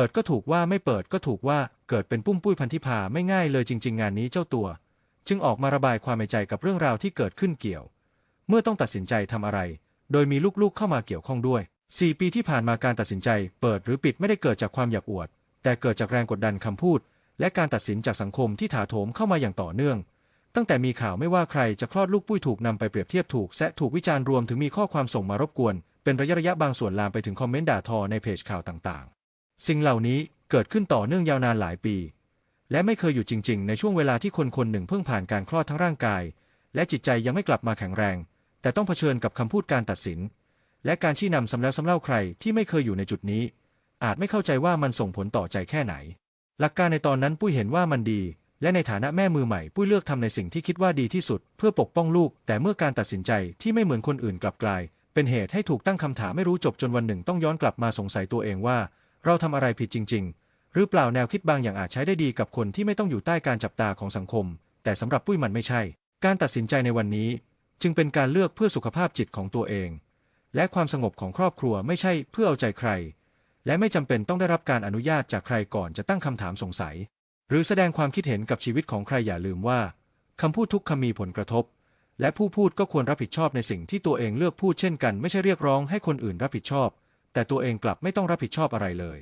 เปิดก็ถูกว่าไม่เปิดก็ถูกว่าเกิดเป็นปุ้มปุ้ยพันธิพาไม่ง่ายเลยจริง ๆ งานนี้เจ้าตัว จึงออกมาระบายความในใจกับเรื่องราวที่เกิดขึ้นเกี่ยว เมื่อต้องตัดสินใจทำอะไร โดยมีลูกๆเข้ามาเกี่ยวข้องด้วย 4 ปีที่ผ่านมาการตัดสินใจ เปิดหรือปิดไม่ได้เกิดจากความอยากอวด แต่เกิดจากแรงกดดันคำพูด และการตัดสินจากสังคมที่ถาโถมเข้ามาอย่างต่อเนื่อง ตั้งแต่มีข่าวไม่ว่าใครจะคลอดลูกปุ้ยถูกนำไปเปรียบเทียบถูกแซะถูกวิจารณ์รวมถึงมีข้อความส่งมารบกวน เป็นระยะระยะบางส่วนลามไปถึงคอมเมนต์ด่าทอในเพจข่าวต่าง สิ่งเหล่านี้เกิดขึ้นต่อเนื่องยาวนานหลายปี และไม่เคยหยุดจริง ๆ ในช่วงเวลาที่คนคนหนึ่งเพิ่งผ่านการคลอดทั้งร่างกาย และจิตใจยังไม่กลับมาแข็งแรง แต่ต้องเผชิญกับคำพูดการตัดสิน และการชี้นำซ้ำแล้วซ้ำเล่าใครที่ไม่เคยอยู่ในจุดนี้ อาจไม่เข้าใจว่ามันส่งผลต่อใจแค่ไหน หลักการในตอนนั้นปุ้ยเห็นว่ามันดี และในฐานะแม่มือใหม่ปุ้ยเลือกทำในสิ่งที่คิดว่าดีที่สุด เพื่อปกป้องลูก แต่เมื่อการตัดสินใจที่ไม่เหมือนคนอื่นกลับกลาย เป็นเหตุให้ถูกตั้งคำถามไม่รู้จบจนวันหนึ่งต้องย้อนกลับมาสงสัยตัวเองว่า เราทำอะไรผิดจริง ๆ หรือเปล่าแนวคิดบางอย่างอาจใช้ได้ดีกับคนที่ไม่ต้องอยู่ใต้การจับตาของสังคม แต่สำหรับปุ้ยมันไม่ใช่ การตัดสินใจในวันนี้ จึงเป็นการเลือกเพื่อสุขภาพจิตของตัวเอง และความสงบของครอบครัวไม่ใช่เพื่อเอาใจใคร และไม่จำเป็นต้องได้รับการอนุญาตจากใครก่อนจะตั้งคำถามสงสัย หรือแสดงความคิดเห็นกับชีวิตของใครอย่าลืมว่าคำพูดทุกคำมีผลกระทบ และผู้พูดก็ควรรับผิดชอบในสิ่งที่ตัวเองเลือกพูดเช่นกัน ไม่ใช่เรียกร้องให้คนอื่นรับผิดชอบ แต่ตัวเองกลับไม่ต้องรับผิดชอบอะไรเลย